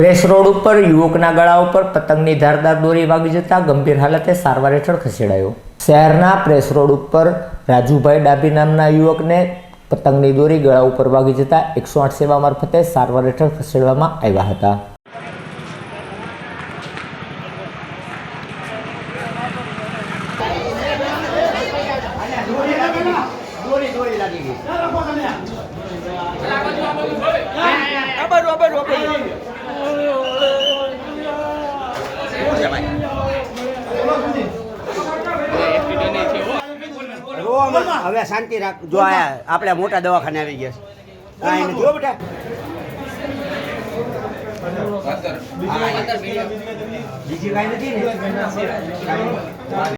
Press road ઉપર યુવકના ગળા ઉપર પતંગની ધારદાર દોરી વાગી જતા ગંભીર હાલતે સારવાર હેઠળ ખસેડાયો. શહેરના પ્રેસ રોડ ઉપર રાજુભાઈ ડાભી નામના યુવકને પતંગની દોરી ગળા ઉપર વાગી જતા એકસો આઠ સેવા મારફતે સારવાર હેઠળ ખસેડવામાં આવ્યા હતા. રોવામાં હવે શાંતિ રાખ જો આયા આપણે મોટા દવાખાને આવી ગયા છે. કાંઈ નથી જો બેટા. બીજી કાંઈ નથી ને?